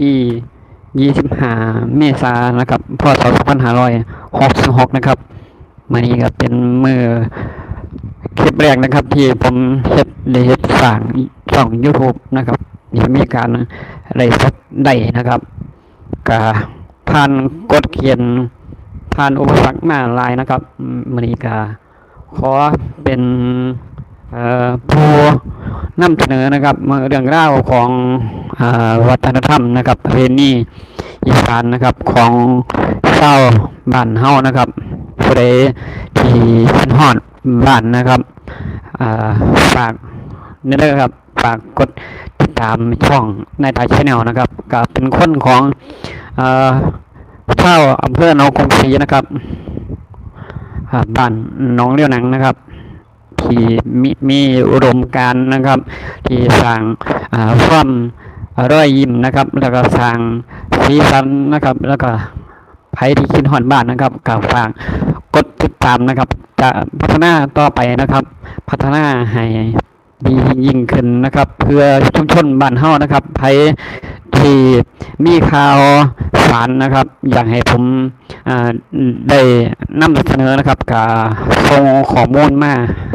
ที่ 25 เมษายนนะครับพศ2566นะครับมื้อนี้ก็เป็นมื้อคลิปแรกนะครับ ที่ผมเฮ็ดได้เฮ็ดสร้างช่อง YouTube นะครับที่มีการไลฟ์สดได้นะครับก็ผ่านกฎเกณฑ์ผ่านอุปสรรคมาหลายนะครับมมื้อนี้ก็ขอเป็น ผู้นำเสนอนะครับเรื่องราวของอวัฒนธรรมนะครับประเพณีอีสานนะครับของชาบ้านเฮานะครับผู้ใดที่เป็นฮอดบ้านนะครับอ่าฝากนี่เด้อครับฝากกดติดตามช่องในทายชแนลนะครับก็เป็นคนของอ่าชาอำเภอหนองกงศรีนะครับบ้านหนองเลี้ยวหนังนะครับ ที่มีมีอุดมการนะครับ ที่สร้างอ่าความรอยยิ้มนะครับ แล้วก็สร้างสีสันนะครับ แล้วก็ใครที่คิดฮอดบ้านนะครับก็ฝากกดติดตามนะครับ จะพัฒนาต่อไปนะครับ พัฒนาให้ดียิ่งขึ้นนะครับ เพื่อชุมชนบ้านเฮานะครับใครที่มีข่าวสารนะครับ อยากให้ผมได้นำเสนอนะครับก็ส่งข้อมูลมา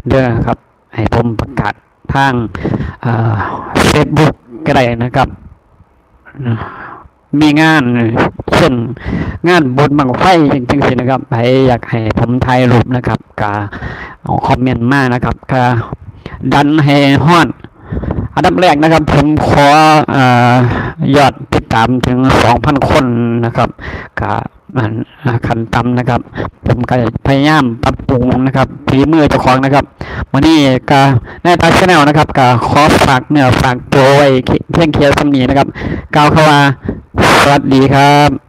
เด้อครับให้ผมประกาศทางเฟซบุ๊กก็ได้นะครับ มีงานเช่นงานบนบังไฟจริงๆสินะครับใครอยากให้ผมถ่ายรูปนะครับก็เอาคอมเมนต์มานะครับก็ดันให้ฮอด อันดับแรกนะครับ ผมขอออยอดติดตามถึง2,000คนนะครับก็มันอ่าขั้นต่ำนะครับ ผมก็พยายามปรับปรุงนะครับฝีมือเจ้าของนะครับวันนี้ก็ในทาชแนลนะครับก็ขอฝากเนื้อฝากตัวไว้เพียงเคียสำนีนะครับกล่าวคำว่าสวัสดีครับ